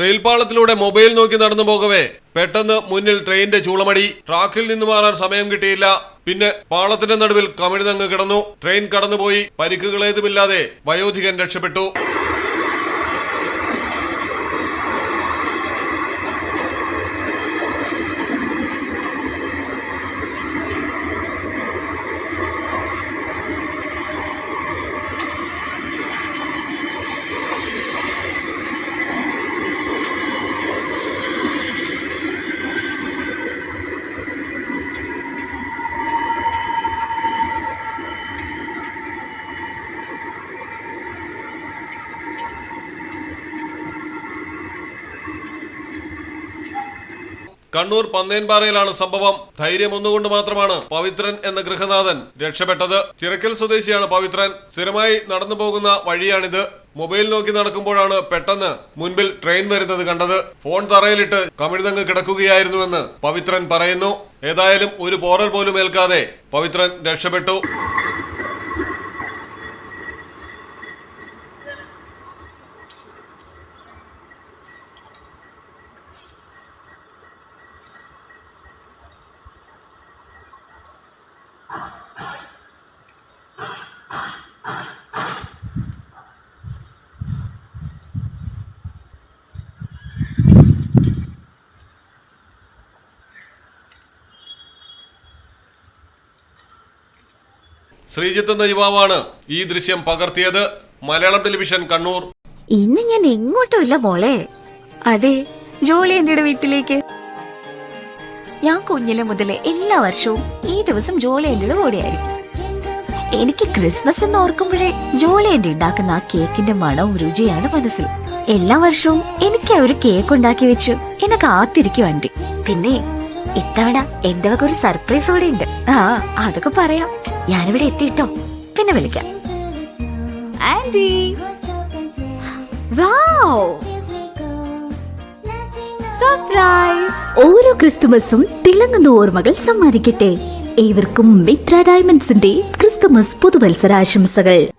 റെയിൽപാളത്തിലൂടെ mobile നോക്കി നടന്നു പോകവേ. പെട്ടെന്ന് മുന്നിൽ ട്രെയിനിന്റെ ചൂളമടി. ട്രാക്കിൽ നിന്ന് മാറാൻ സമയം കിട്ടിയില്ല. പിന്നെ പാളത്തിന്റെ നടുവിൽ കമിഴ്ന്നങ്ങ് കിടന്നു. ട്രെയിൻ കടന്നുപോയി. പരിക്കുകളേതുമില്ലാതെ വയോധികൻ രക്ഷപ്പെട്ടു. കണ്ണൂർ പന്നേൻപാറയിലാണ് സംഭവം. ധൈര്യം ഒന്നുകൊണ്ട് മാത്രമാണ് പവിത്രൻ എന്ന ഗൃഹനാഥൻ രക്ഷപ്പെട്ടത്. ചിറക്കൽ സ്വദേശിയാണ് പവിത്രൻ. സ്ഥിരമായി നടന്നു പോകുന്ന വഴിയാണിത്. മൊബൈൽ നോക്കി നടക്കുമ്പോഴാണ് പെട്ടെന്ന് മുൻപിൽ ട്രെയിൻ വരുന്നത് കണ്ടത്. ഫോൺ തറയിലിട്ട് കമിഴ്ന്നങ്ങ് കിടക്കുകയായിരുന്നുവെന്ന് പവിത്രൻ പറയുന്നു. ഏതായാലും ഒരു പോറൽ പോലും ഏൽക്കാതെ പവിത്രൻ രക്ഷപ്പെട്ടു. ശ്രീജിത്ത് എന്ന യുവാവാണ് ഈ ദൃശ്യം പകർത്തിയത്. മലയാളം ടെലിവിഷൻ കണ്ണൂർ. ഇന്ന് ഞാൻ എങ്ങോട്ടുമില്ല മോളെ. അതെ ജോളി എന്റെ വീട്ടിലേക്ക്. ഞാൻ കുഞ്ഞിലെ മുതലേ എല്ലാ വർഷവും ഈ ദിവസം ജോളി എന്റെ കൂടെയായിരിക്കും. എനിക്ക് ക്രിസ്മസ് എന്ന് ഓർക്കുമ്പോഴേ ജോളി എന്റെ ഉണ്ടാക്കുന്ന ആ കേക്കിന്റെ മണവും രുചിയാണ് മനസ്സിൽ. എല്ലാ വർഷവും എനിക്ക് ഒരു കേക്ക് ഉണ്ടാക്കി വെച്ച് എന്നെ കാത്തിരിക്കും പിന്നെ ഇത്തവണ എന്റെ വക ഒരു സർപ്രൈസ് കൂടെ ഉണ്ട് ആ അതൊക്കെ പറയാം. ഞാനിവിടെ എത്തിയിട്ടോ. പിന്നെ വിളിക്കാം. ആൻഡി സർപ്രൈസ്. ഓരോ ക്രിസ്തുമസും തിളങ്ങുന്ന ഓർമ്മകൾ സമ്മാനിക്കട്ടെ. ഏവർക്കും മിത്ര ഡയമണ്ട്സിന്റെ ക്രിസ്തുമസ് പുതുവത്സരാശംസകൾ.